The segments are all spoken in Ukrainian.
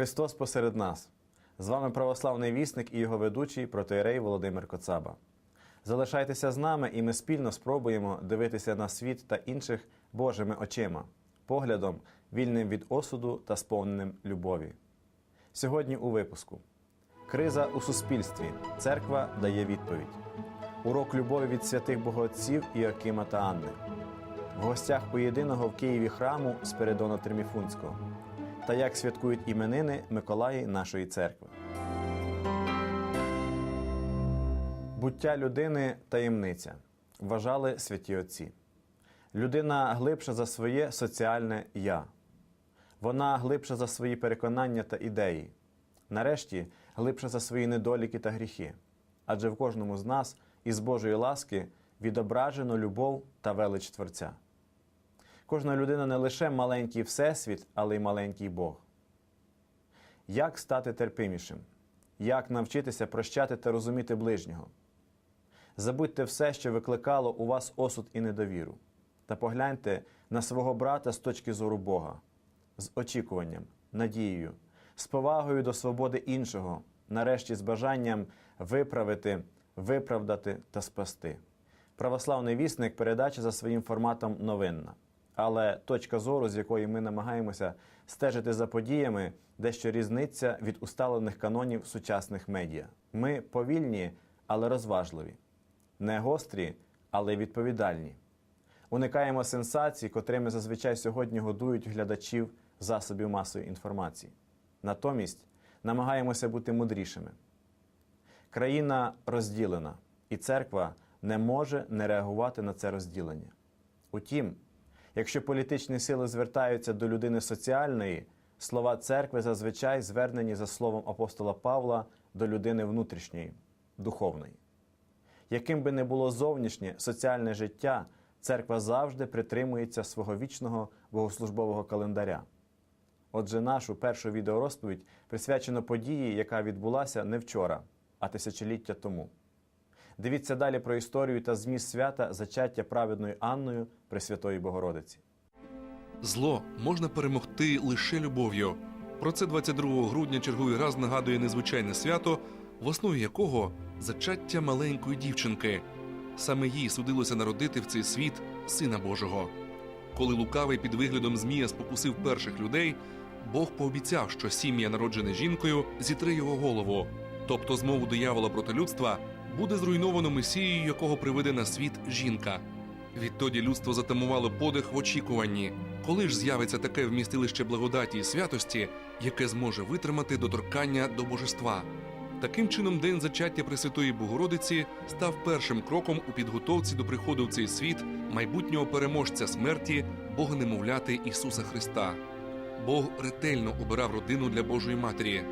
Христос посеред нас. З вами православний вісник і його ведучий протоєрей Володимир Коцаба. Залишайтеся з нами, і ми спільно спробуємо дивитися на світ та інших Божими очима, поглядом, вільним від осуду та сповненим любові. Сьогодні у випуску Криза у суспільстві. Церква дає відповідь. Урок любові від святих богоотців Іакима та Анни. В гостях у єдиного в Києві храму Спиридона Триміфунського та як святкують іменини Миколаї нашої церкви. Буття людини таємниця. Вважали святі отці. Людина глибша за своє соціальне я. Вона глибша за свої переконання та ідеї. Нарешті глибша за свої недоліки та гріхи. Адже в кожному з нас із Божої ласки відображено любов та велич Творця. Кожна людина не лише маленький всесвіт, але й маленький Бог. Як стати терпимішим? Як навчитися прощати та розуміти ближнього? Забудьте все, що викликало у вас осуд і недовіру, та погляньте на свого брата з точки зору Бога, з очікуванням, надією, з повагою до свободи іншого, нарешті з бажанням виправити, виправдати та спасти. Православний вісник передача за своїм форматом новинна. Але точка зору, з якої ми намагаємося стежити за подіями, дещо різниця від усталених канонів сучасних медіа. Ми повільні, але розважливі, не гострі, але відповідальні. Уникаємо сенсацій, котрими зазвичай сьогодні годують глядачів засобів масової інформації. Натомість намагаємося бути мудрішими. Країна розділена, і церква не може не реагувати на це розділення. Утім, якщо політичні сили звертаються до людини соціальної, слова церкви зазвичай звернені за словом апостола Павла до людини внутрішньої, духовної. Яким би не було зовнішнє соціальне життя, церква завжди притримується свого вічного богослужбового календаря. Отже, нашу першу відеорозповідь присвячено події, яка відбулася не вчора, а тисячоліття тому. Дивіться далі про історію та зміст свята зачаття праведною Анною Пресвятої Богородиці. Зло можна перемогти лише любов'ю. Про це 22 грудня черговий раз нагадує незвичайне свято, в основі якого зачаття маленької дівчинки. Саме їй судилося народити в цей світ Сина Божого. Коли лукавий під виглядом Змія спокусив перших людей, Бог пообіцяв, що сім'я, народжене жінкою, зітре його голову. Тобто змову диявола проти людства буде зруйновано месією, якого приведе на світ жінка. Відтоді людство затамувало подих в очікуванні, коли ж з'явиться таке вмістилище благодаті і святості, яке зможе витримати доторкання до божества. Таким чином, день зачаття Пресвятої Богородиці став першим кроком у підготовці до приходу в цей світ майбутнього переможця смерті, Бога немовляти Ісуса Христа. Бог ретельно обирав родину для Божої Матері.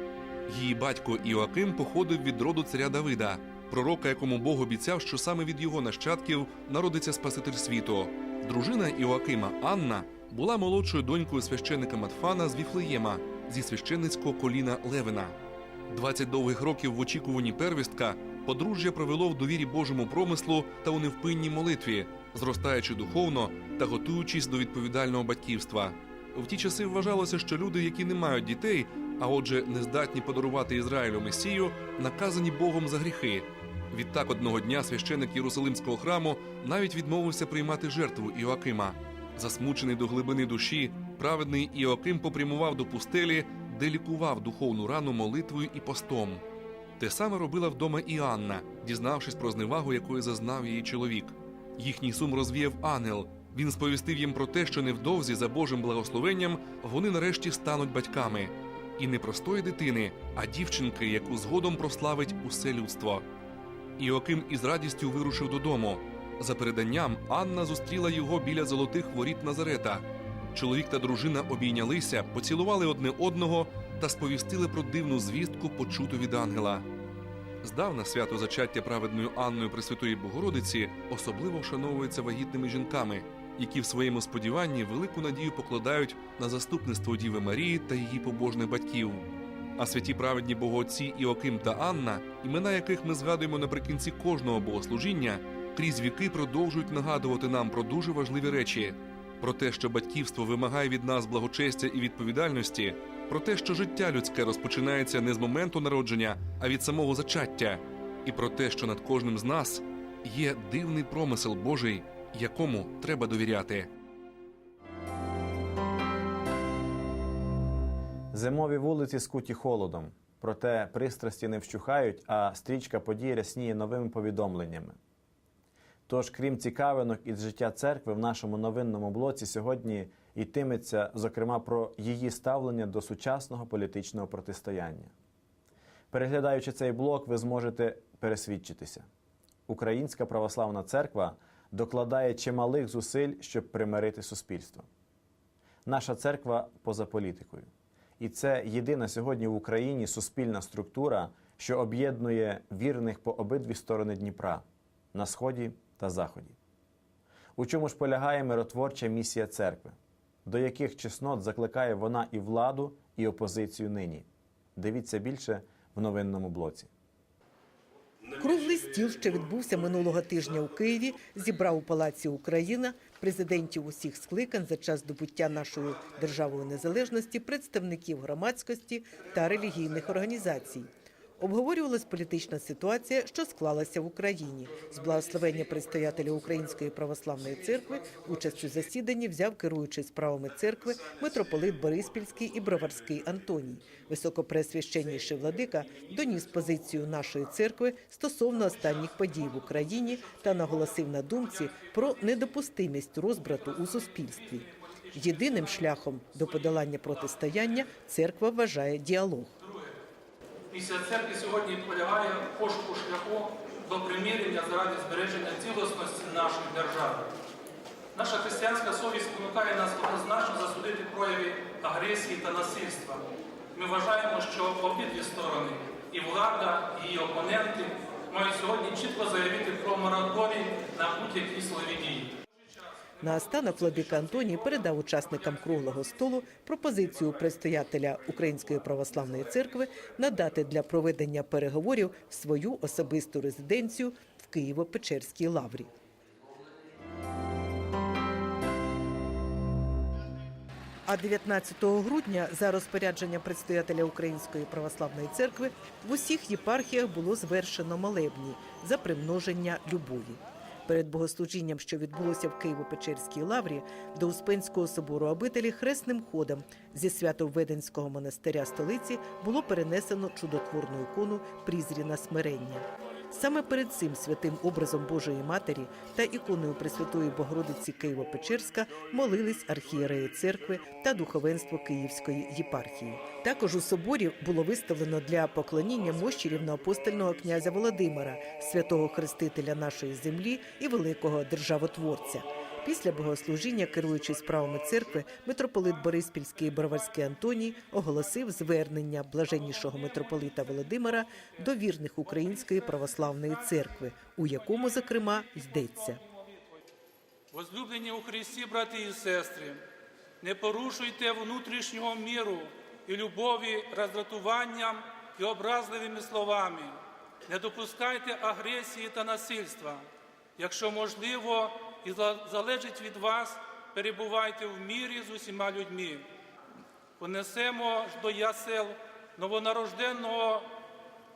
Її батько Іоаким походив від роду царя Давида, пророка, якому Бог обіцяв, що саме від його нащадків народиться Спаситель світу. Дружина Іоакима Анна була молодшою донькою священика Матфана з Віфлеєма зі священницького коліна Левина. 20 довгих років в очікуванні первістка подружжя провело в довірі Божому промислу та у невпинній молитві, зростаючи духовно та готуючись до відповідального батьківства. В ті часи вважалося, що люди, які не мають дітей, а отже, не здатні подарувати Ізраїлю Месію, наказані Богом за гріхи. Відтак одного дня священик Єрусалимського храму навіть відмовився приймати жертву Іоакима. Засмучений до глибини душі, праведний Іоаким попрямував до пустелі, де лікував духовну рану молитвою і постом. Те саме робила вдома і дізнавшись про зневагу, якої зазнав її чоловік. Їхній сум розвіяв ангел. Він сповістив їм про те, що невдовзі за Божим благословенням вони нарешті стануть батьками. І не простої дитини, а дівчинки, яку згодом прославить усе людство. Іоким із радістю вирушив додому. За переданням, Анна зустріла його біля золотих воріт Назарета. Чоловік та дружина обійнялися, поцілували одне одного та сповістили про дивну звістку, почуту від ангела. Здавна свято зачаття праведною Анною Пресвятої Богородиці особливо вшановується вагітними жінками, які в своєму сподіванні велику надію покладають на заступництво Діви Марії та її побожних батьків. А святі праведні богоотці Іоким та Анна, імена яких ми згадуємо наприкінці кожного богослужіння, крізь віки продовжують нагадувати нам про дуже важливі речі: про те, що батьківство вимагає від нас благочестя і відповідальності, про те, що життя людське розпочинається не з моменту народження, а від самого зачаття, і про те, що над кожним з нас є дивний промисел Божий, якому треба довіряти. Зимові вулиці скуті холодом, проте пристрасті не вщухають, а стрічка подій рясніє новими повідомленнями. Тож, крім цікавинок із життя церкви, в нашому новинному блоці сьогодні йтиметься, зокрема, про її ставлення до сучасного політичного протистояння. Переглядаючи цей блок, ви зможете пересвідчитися. Українська православна церква докладає чималих зусиль, щоб примирити суспільство. Наша церква поза політикою. І це єдина сьогодні в Україні суспільна структура, що об'єднує вірних по обидві сторони Дніпра на сході та заході. У чому ж полягає миротворча місія церкви, до яких чеснот закликає вона і владу, і опозицію нині. Дивіться більше в новинному блоці. Круглий стіл, що відбувся минулого тижня у Києві, зібрав у Палаці Україна президентів усіх скликань за час добуття нашою державою незалежності, представників громадськості та релігійних організацій. Обговорювалась політична ситуація, що склалася в Україні. З благословення предстоятеля Української православної церкви участь у засіданні взяв керуючий справами церкви митрополит Бориспільський і Броварський Антоній. Високопресвященніший владика доніс позицію нашої церкви стосовно останніх подій в Україні та наголосив на думці про недопустимість розбрату у суспільстві. Єдиним шляхом до подолання протистояння церква вважає діалог. Місія церкви сьогодні полягає в пошуку шляху до примирення заради збереження цілісності нашої держави. Наша християнська совість спонукає нас однозначно засудити прояви агресії та насильства. Ми вважаємо, що обидві сторони, і влада, і її опоненти, мають сьогодні чітко заявити про мораторій на будь-які силові дії. Наостанок владика Антоній передав учасникам круглого столу пропозицію предстоятеля Української православної церкви надати для проведення переговорів свою особисту резиденцію в Києво-Печерській лаврі. А 19 грудня за розпорядженням предстоятеля Української православної церкви в усіх єпархіях було звершено молебні за примноження любові. Перед богослужінням, що відбулося в Києво-Печерській лаврі, до Успенського собору обителі хресним ходом зі свято-Веденського монастиря столиці було перенесено чудотворну ікону Прізріна смирення. Саме перед цим святим образом Божої Матері та іконою Пресвятої Богородиці Києво-Печерська молились архієреї церкви та духовенство Київської єпархії. Також у соборі було виставлено для поклоніння мощі рівноапостольного князя Володимира, святого хрестителя нашої землі і великого державотворця. Після богослужіння, керуючи справами церкви, митрополит Бориспільський і Антоній оголосив звернення блаженнішого митрополита Володимира до вірних Української православної церкви, у якому, зокрема, йдеться. Возлюблені у Христі, брати і сестри, не порушуйте внутрішнього міру і любові роздратуванням і образливими словами. Не допускайте агресії та насильства. Якщо можливо і залежить від вас, перебувайте в мірі з усіма людьми. Понесемо ж до ясел новонарожденного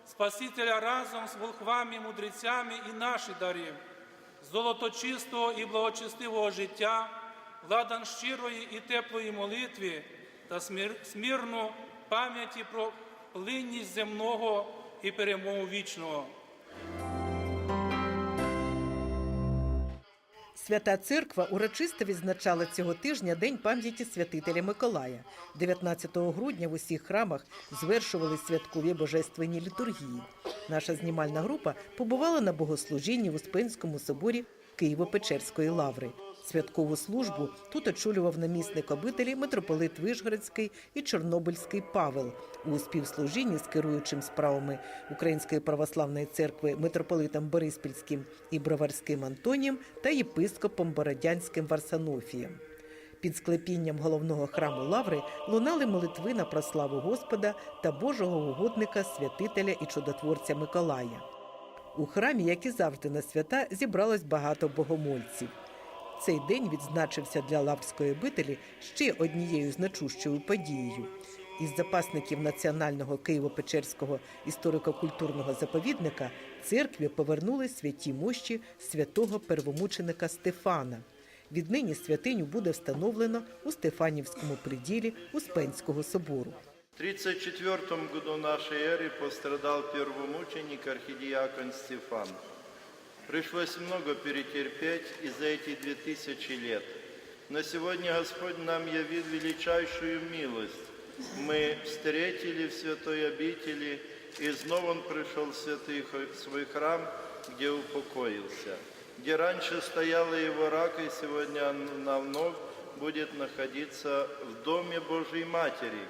Спасителя разом з волхвами, мудрецями і наші дари, золоточистого і благочестивого життя, ладан щирої і теплої молитви та смір- смірну пам'яті про плинність земного і перемогу вічного. Свята церква урочисто відзначала цього тижня День пам'яті святителя Миколая. 19 грудня в усіх храмах звершували святкові божественні літургії. Наша знімальна група побувала на богослужінні в Успенському соборі Києво-Печерської лаври. Святкову службу тут очолював намісник обителі митрополит Вишгородський і Чорнобильський Павел у співслужінні з керуючим справами Української православної церкви митрополитом Бориспільським і Броварським Антонієм та єпископом Бородянським Варсанофієм. Під склепінням головного храму Лаври лунали молитви на прославу Господа та Божого угодника, святителя і чудотворця Миколая. У храмі, як і завжди на свята, зібралось багато богомольців. Цей день відзначився для лаврської обителі ще однією значущою подією. Із запасників Національного Києво-Печерського історико-культурного заповідника церкві повернули святі мощі святого первомученика Стефана. Віднині святиню буде встановлено у Стефанівському приділі Успенського собору. В 34 году нашей эры пострадал первомученик архидиакон Стефан. Пришлось много перетерпеть и за эти две тысячи лет. Но сегодня Господь нам явил величайшую милость. Мы встретили в святой обители, и снова Он пришел в святый свой храм, где упокоился. Где раньше стояла Его рака, и сегодня она вновь будет находиться в Доме Божьей Матери.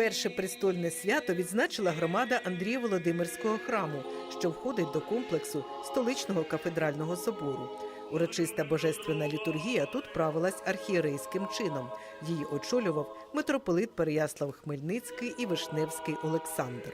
Перше престольне свято відзначила громада Андрія Володимирського храму, що входить до комплексу столичного кафедрального собору. Урочиста божественна літургія тут правилась архієрейським чином. Її очолював митрополит Переяслав Хмельницький і Вишневський Олександр.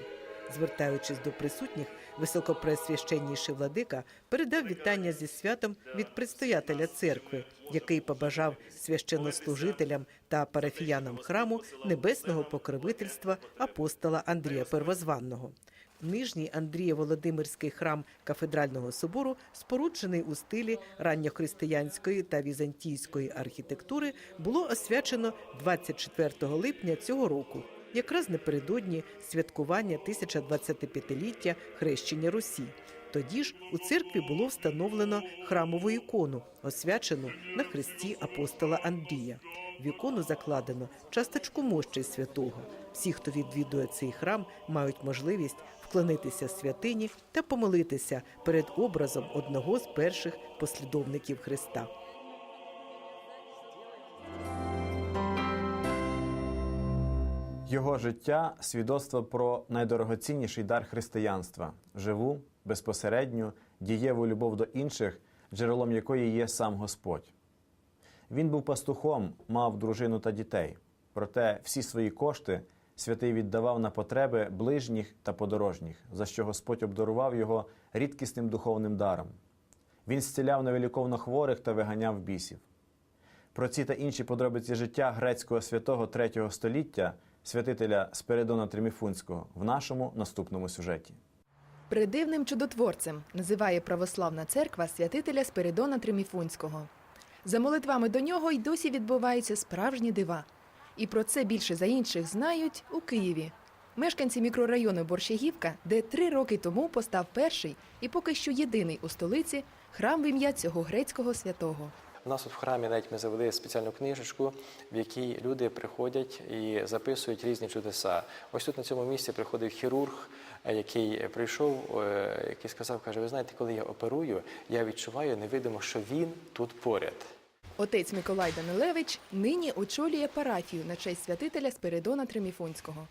Звертаючись до присутніх, високопресвященніший владика передав вітання зі святом від предстоятеля церкви, який побажав священнослужителям та парафіянам храму небесного покровительства апостола Андрія Первозванного. Нижній Андрія Володимирський храм кафедрального собору, споруджений у стилі ранньохристиянської та візантійської архітектури, було освячено 24 липня цього року, якраз напередодні святкування 1025-ліття хрещення Русі. Тоді ж у церкві було встановлено храмову ікону, освячену на хресті апостола Андрія. В ікону закладено часточку мощі святого. Всі, хто відвідує цей храм, мають можливість вклонитися святині та помолитися перед образом одного з перших послідовників Христа. Його життя свідоцтво про найдорогоцінніший дар християнства живу, безпосередню, дієву любов до інших, джерелом якої є сам Господь. Він був пастухом, мав дружину та дітей. Проте всі свої кошти святий віддавав на потреби ближніх та подорожніх, за що Господь обдарував його рідкісним духовним даром. Він зціляв невеликовно хворих та виганяв бісів. Про ці та інші подробиці життя грецького святого третього століття, святителя Спиридона Триміфунського, в нашому наступному сюжеті. Придивним чудотворцем називає православна церква святителя Спиридона Триміфунського. За молитвами до нього й досі відбуваються справжні дива. І про це більше за інших знають у Києві. Мешканці мікрорайону Борщагівка, де три роки тому постав перший і поки що єдиний у столиці храм в ім'я цього грецького святого. У нас тут в храмі навіть ми завели спеціальну книжечку, в якій люди приходять і записують різні чудеса. Ось тут на цьому місці приходив хірург, е, який прийшов, е, який сказав, каже, ви знаєте, коли я оперую, я відчуваю невидимо, що він тут поряд. Отець Миколай Данилевич нині очолює парафію на честь святителя Спиридона Триміфунського.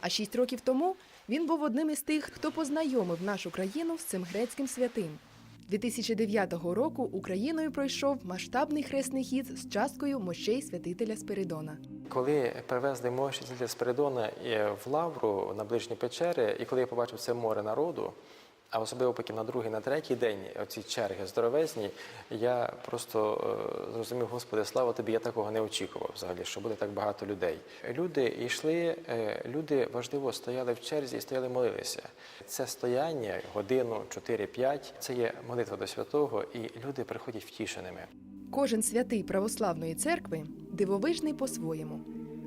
А шість років тому він був одним із тих, хто познайомив нашу країну з цим грецьким святим. 2009 року Україною пройшов масштабний хресний хід з часткою мощей святителя Спиридона. Коли привезли мощі для Спиридона е, в Лавру на ближні печери, і коли я побачив це море народу, а особливо потім на другий, на третій день оці черги здоровезні, я просто е, зрозумів, Господи, слава тобі, я такого не очікував взагалі, що буде так багато людей. Люди йшли, е, люди важливо стояли в черзі і стояли молилися. Це стояння годину, 4-5, це є молитва до святого, і люди приходять втішеними. Кожен святий православної церкви дивовижний по-своєму.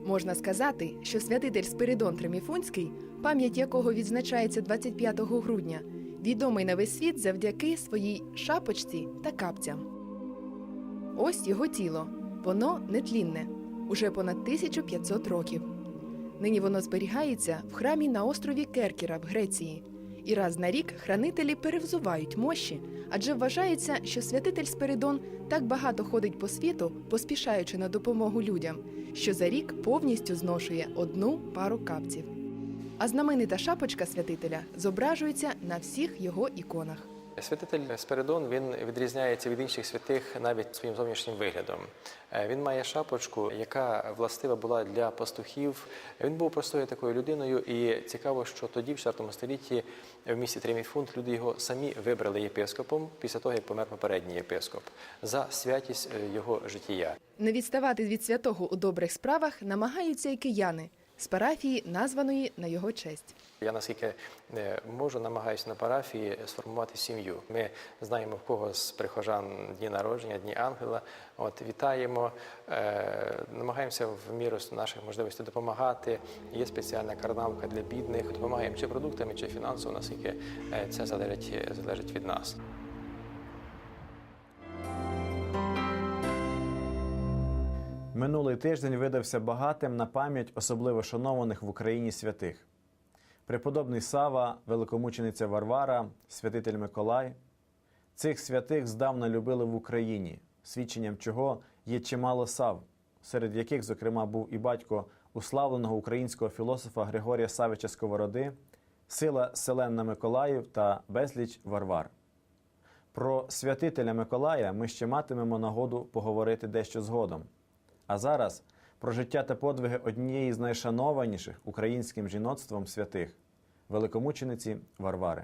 Можна сказати, що святитель Спиридон Триміфунський, пам'ять якого відзначається 25 грудня, відомий на весь світ завдяки своїй шапочці та капцям. Ось його тіло. Воно нетлінне, уже понад 1500 років. Нині воно зберігається в храмі на острові Керкіра в Греції. І раз на рік хранителі перевзувають мощі, адже вважається, що святитель Спиридон так багато ходить по світу, поспішаючи на допомогу людям, що за рік повністю зношує одну пару капців. А знаменита шапочка святителя зображується на всіх його іконах. Святитель Спиридон він відрізняється від інших святих навіть своїм зовнішнім виглядом. Е, Він має шапочку, яка властива була для пастухів. Він був простою такою людиною, і цікаво, що тоді, в 4 столітті, в місті Треміфунт люди його самі вибрали єпископом після того, як помер попередній єпископ за святість е, його життя. Не відставати від святого у добрих справах намагаються і кияни з парафії, названої на його честь. Я наскільки е, можу, намагаюся на парафії сформувати сім'ю. Ми знаємо в кого з прихожан дні народження, дні ангела. От вітаємо, е, намагаємося в міру наших можливостей допомагати. Є спеціальна карнавка для бідних. Допомагаємо чи продуктами, чи фінансово, наскільки е, це залежить, залежить від нас. Минулий тиждень видався багатим на пам'ять особливо шанованих в Україні святих. Преподобний Сава, великомучениця Варвара, святитель Миколай. Цих святих здавна любили в Україні, свідченням чого є чимало сав, серед яких, зокрема, був і батько уславленого українського філософа Григорія Савича Сковороди, сила селен на Миколаїв та безліч Варвар. Про святителя Миколая ми ще матимемо нагоду поговорити дещо згодом. А зараз про життя та подвиги однієї з найшанованіших українським жіноцтвом святих великомучениці Варвари.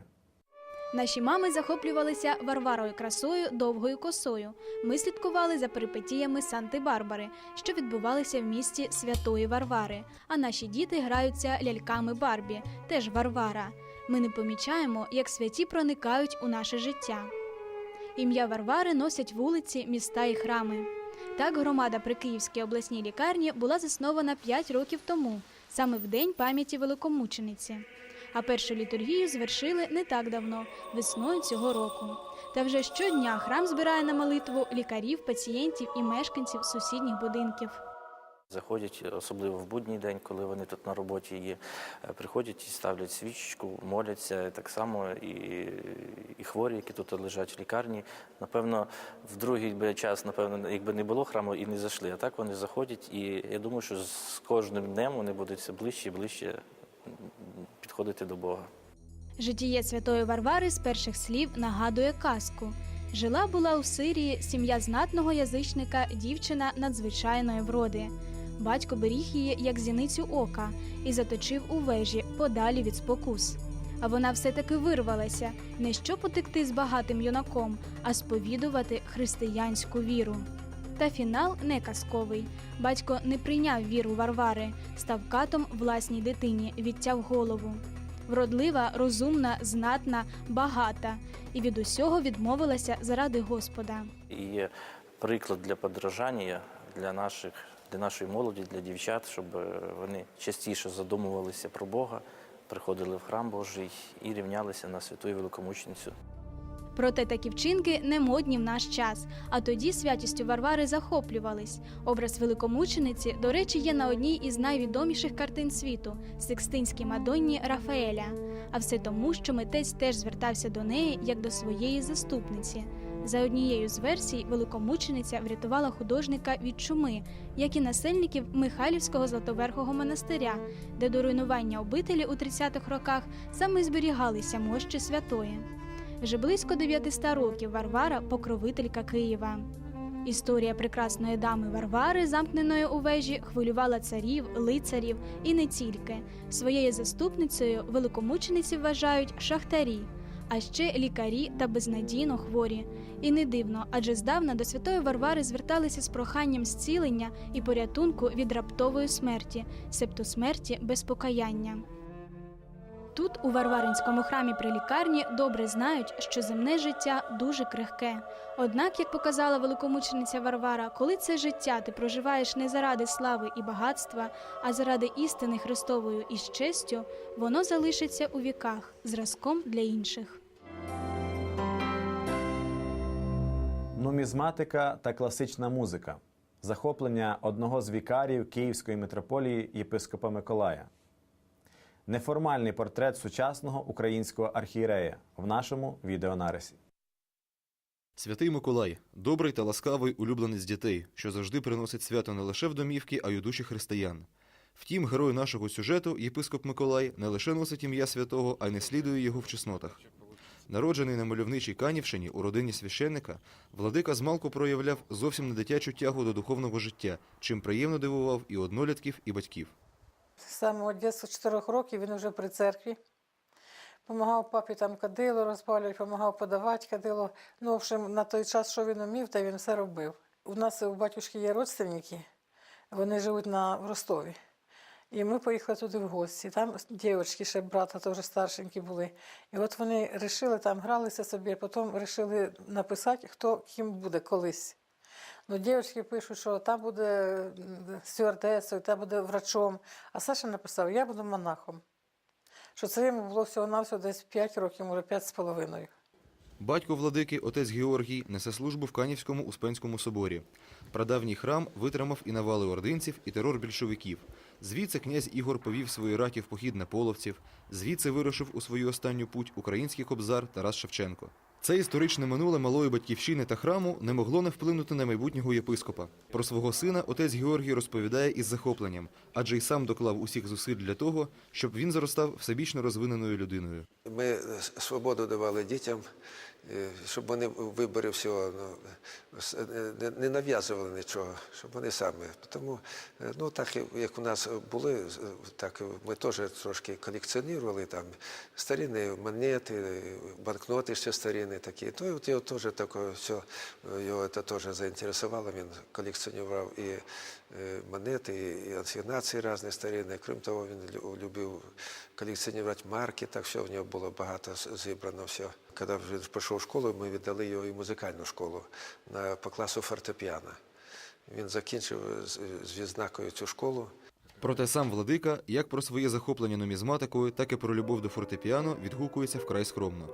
Наші мами захоплювалися Варварою красою, довгою косою. Ми слідкували за перипетіями Санти-Барбари, що відбувалися в місті Святої Варвари. А наші діти граються ляльками Барбі, теж Варвара. Ми не помічаємо, як святі проникають у наше життя. Ім'я Варвари носять вулиці, міста і храми. Так громада при Київській обласній лікарні була заснована 5 років тому, саме в день пам'яті великомучениці. А першу літургію звершили не так давно, весною цього року. Та вже щодня храм збирає на молитву лікарів, пацієнтів і мешканців сусідніх будинків. Заходять, особливо в будній день, коли вони тут на роботі є, е, приходять і ставлять свічечку, моляться так само і, і хворі, які тут лежать в лікарні. Напевно, в другий би час, напевно, якби не було храму і не зайшли. А так вони заходять, і я думаю, що з кожним днем вони будуть все ближче і ближче підходити до Бога. Житіє святої Варвари з перших слів нагадує казку. Жила була у Сирії сім'я знатного язичника, дівчина надзвичайної вроди. Батько беріг її як зіницю ока і заточив у вежі подалі від спокус. А вона все-таки вирвалася не щоб утекти з багатим юнаком, а сповідувати християнську віру. Та фінал не казковий. Батько не прийняв віру Варвари, став катом власній дитині, відтяв голову. Вродлива, розумна, знатна, багата, і від усього відмовилася заради Господа. І є приклад для подражання для наших, для нашої молоді, для дівчат, щоб е, вони частіше задумувалися про Бога, приходили в храм Божий і рівнялися на святу великомученицю. Проте такі вчинки не модні в наш час. А тоді святістю Варвари захоплювались. Образ великомучениці, до речі, є на одній із найвідоміших картин світу Сикстинській Мадонні Рафаеля. А все тому, що митець теж звертався до неї як до своєї заступниці. За однією з версій, великомучениця врятувала художника від чуми, як і насельників Михайлівського Златоверхого монастиря, де до руйнування обителі у 30-х роках саме зберігалися мощі святої. Вже близько 900 років Варвара покровителька Києва. Історія прекрасної дами Варвари, замкненої у вежі, хвилювала царів, лицарів і не тільки. Своєю заступницею великомучениці вважають шахтарі, а ще лікарі та безнадійно хворі. І не дивно, адже здавна до святої Варвари зверталися з проханням зцілення і порятунку від раптової смерті, себто смерті без покаяння. Тут, у Варваринському храмі при лікарні, добре знають, що земне життя дуже крихке. Однак, як показала великомучениця Варвара, коли це життя ти проживаєш не заради слави і багатства, а заради істини Христової і з честю, воно залишиться у віках зразком для інших. Нумізматика та класична музика. Захоплення одного з вікарів Київської митрополії єпископа Миколая. Неформальний портрет сучасного українського архієрея в нашому відеонарисі. Святий Миколай добрий та ласкавий улюбленець дітей, що завжди приносить свято не лише в домівки, а й у душі християн. Втім, герой нашого сюжету, єпископ Миколай, не лише носить ім'я святого, а й не слідує його в чеснотах. Народжений на мальовничій Канівщині у родині священника, владика змалку проявляв зовсім не дитячу тягу до духовного життя, чим приємно дивував і однолітків, і батьків. З самого дитинства, 4 років він вже при церкві. Помагав папі там кадило розпалювати, допомагав подавати кадило. Ну, в общем, на той час, що він умів, та він все робив. У нас у батюшки є родственники, вони живуть на в Ростові. І ми поїхали туди в гості. Там дівчатки ще брата теж старшенькі були. І от вони вирішили там гралися собі, а потім вирішили написати, хто ким буде колись. Ну, дівчатки пишуть, що та буде стюардесою, та буде врачом. А Саша написав, я буду монахом. Що це йому було всього-навсього десь 5 років, може 5 з половиною. Батько владики, отець Георгій, несе службу в Канівському Успенському соборі. Прадавній храм витримав і навали ординців, і терор більшовиків. Звідси князь Ігор повів свої раті в похід на половців. Звідси вирушив у свою останню путь український кобзар Тарас Шевченко. Це історичне минуле малої батьківщини та храму не могло не вплинути на майбутнього єпископа. Про свого сина отець Георгій розповідає із захопленням, адже й сам доклав усіх зусиль для того, щоб він зростав всебічно розвиненою людиною. Ми свободу давали дітям, щоб вони в виборі всього ну, е, не- нав'язували нічого, щоб вони самі. Тому, е, ну так як у нас були, так ми теж трошки колекціонували там старинні монети, е, банкноти ще старинні такі. То от його теж таке все, його це теж заінтересувало. Він колекціонував і е, монети, і асигнації різні старинні. Крім того, він лю- любив колекціонувати марки, так все в нього було багато зібрано все. Коли він пішов в школу, ми віддали його і музикальну школу на, по класу фортепіано. Він закінчив з, з відзнакою цю школу. Проте сам владика, як про своє захоплення нумізматикою, так і про любов до фортепіано відгукується вкрай скромно.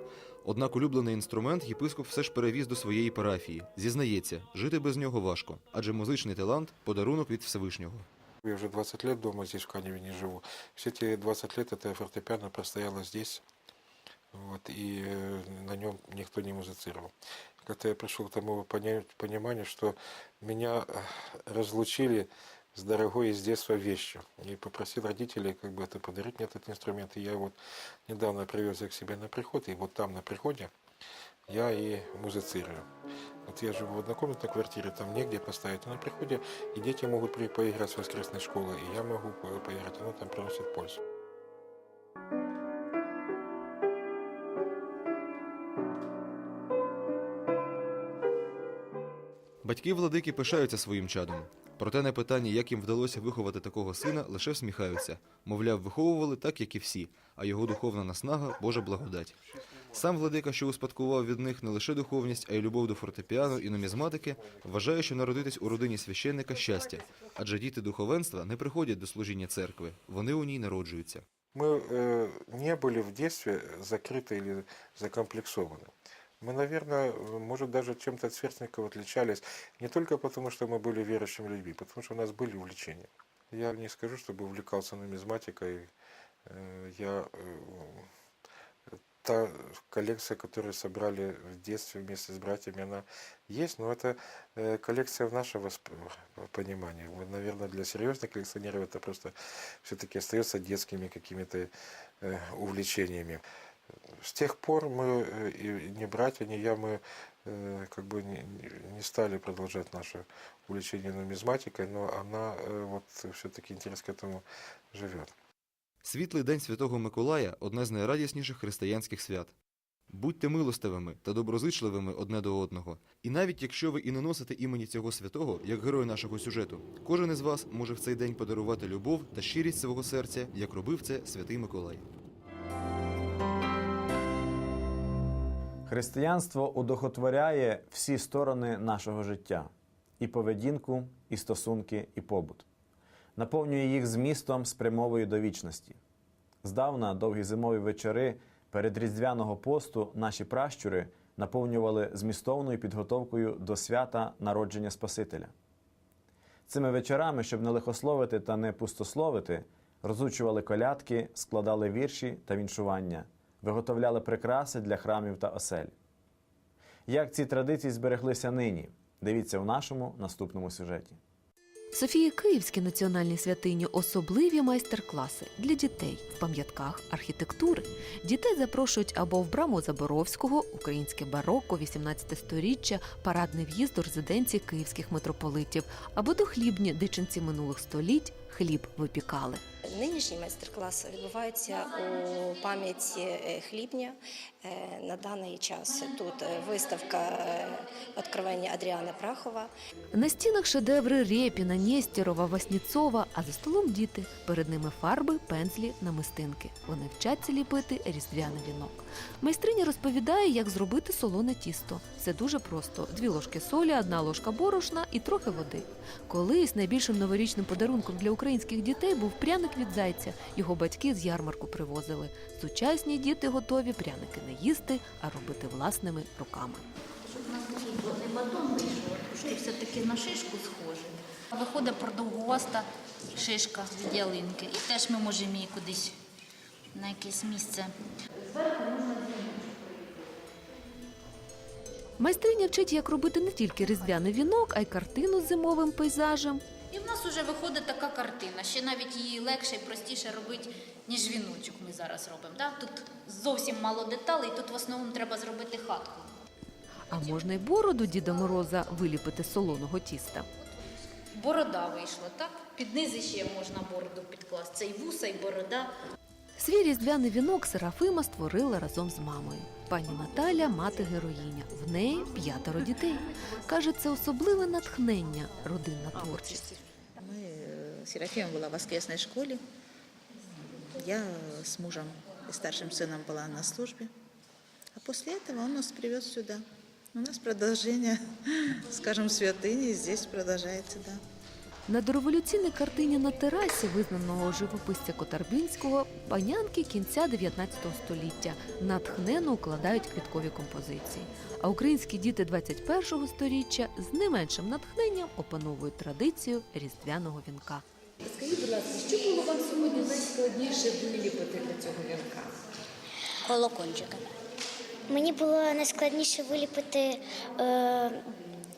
Однак улюблений інструмент єпископ все ж перевіз до своєї парафії. Зізнається, жити без нього важко, адже музичний талант подарунок від Всевишнього. Я уже 20 лет дома здесь, в не живу. Все эти 20 лет это фортепиано простояло здесь, вот, и э, на нем никто не музицировал. Как-то я пришел к тому пониманию, что меня э, разлучили с дорогой из детства вещью. И попросил родителей как бы это подарить мне этот инструмент. И я вот недавно привез их к себе на приход, и вот там на приходе я и музицирую. Вот я живу в однокомнатной квартире, там негде поставить. А на приходе и дети могут поиграть с воскресной школы, и я могу по- поиграть. Оно там приносит пользу. Батьки владики пишаються своїм чадом. Проте на питання, як їм вдалося виховати такого сина, лише всміхаються. Мовляв, виховували так, як і всі, а його духовна наснага Божа благодать. Сам владика, що успадкував від них не лише духовність, а й любов до фортепіано і нумізматики, вважає, що народитись у родині священника щастя, адже діти духовенства не приходять до служіння церкви, вони у ній народжуються. Мы э, не были в детстве закрыты или закомплексованы. Мы, наверное, э, может, даже чем-то от сверстников отличались не только потому, что мы были верующими людьми, потому что у нас были увлечения. Я не скажу, чтобы увлекался нумизматикой. Э, Я, э, та коллекция, которую собрали в детстве вместе с братьями, она есть, но это коллекция в нашего восп- понимания. Вот, наверное, для серьезных коллекционеров это просто все-таки остается детскими какими-то увлечениями. С тех пор мы, э, и не братья, не я, мы э, как бы не, не- не стали продолжать наше увлечение нумизматикой, но она э, вот все-таки интерес к этому живет. Світлий день Святого Миколая одне з найрадісніших християнських свят. Будьте милостивими та доброзичливими одне до одного. І навіть якщо ви і не носите імені цього святого, як герой нашого сюжету, кожен із вас може в цей день подарувати любов та щирість свого серця, як робив це святий Миколай. Християнство удохотворяє всі сторони нашого життя і поведінку, і стосунки, і побут, наповнює їх змістом спрямовою до вічності. Здавна довгі зимові вечори перед різдвяного посту наші пращури наповнювали змістовною підготовкою до свята народження Спасителя. Цими вечорами, щоб не лихословити та не пустословити, розучували колядки, складали вірші та віншування, виготовляли прикраси для храмів та осель. Як ці традиції збереглися нині? Дивіться в нашому наступному сюжеті. Софії Київській національній святині особливі майстер-класи для дітей в пам'ятках архітектури. Дітей запрошують або в браму Заборовського, українське барокко, 18 сторіччя, парадний в'їзд до резиденції київських митрополитів, або до хлібні, де ченці минулих століть хліб випікали. Нинішній майстер-клас відбувається у пам'яті е, хлібня. Е, На даний час тут е, виставка «Откровення Адріана Прахова. На стінах шедеври Рєпіна, Нєстєрова, Васніцова, а за столом діти. Перед ними фарби, пензлі, намистинки. Вони вчаться ліпити різдвяний вінок. Майстриня розповідає, як зробити солоне тісто. Все дуже просто: дві ложки солі, одна ложка борошна і трохи води. Колись найбільшим новорічним подарунком для українських дітей був пряник від зайця. Його батьки з ярмарку привозили. Сучасні діти готові пряники не їсти, а робити власними руками. Щоб у нас не батон вийшов, все-таки на шишку схоже. Виходить продовгуваста шишка від ялинки. І теж ми можемо її кудись на якесь місце. Майстриня вчить, як робити не тільки різдвяний вінок, а й картину з зимовим пейзажем. І в нас вже виходить така картина. Ще навіть її легше і простіше робити, ніж віночок ми зараз робимо. Да? Тут зовсім мало деталей, тут в основному треба зробити хатку. А можна й бороду Діда Мороза виліпити з солоного тіста. Борода вийшла, так? Під низи ще можна бороду підкласти. Це і вуса, і борода. Свій різдвяний вінок Серафима створила разом з мамою. Пані Наталя мати героїня. В неї п'ятеро дітей. Каже, це особливе натхнення, родинна творчість. Мы, э, Серафима была в воскресной школе. Я с мужем и старшим сыном была на службе. А после этого он нас привез сюда. У нас продолжение, скажем, святыни здесь продолжается, да. На дореволюційній картині на терасі визнаного живописця Котарбинського панянки кінця 19 століття натхненно укладають квіткові композиції. А українські діти 21 століття з не меншим натхненням опановують традицію різдвяного вінка. Скажіть, будь ласка, що було вам сьогодні найскладніше виліпити для цього вінка? Колокольчика. Мені було найскладніше виліпити е,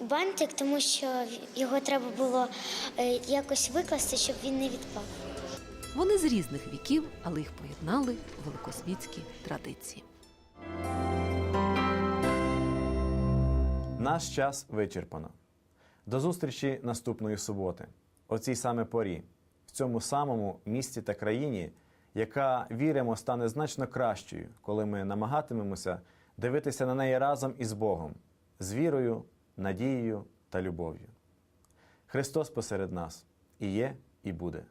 бантик, тому що його треба було е, якось викласти, щоб він не відпав. Вони з різних віків, але їх поєднали великосвітські традиції. Наш час вичерпано. До зустрічі наступної суботи, о цій саме порі, в цьому самому місті та країні, яка віримо стане значно кращою, коли ми намагатимемося дивитися на неї разом із Богом, з вірою, надією та любов'ю. Христос посеред нас і є, і буде.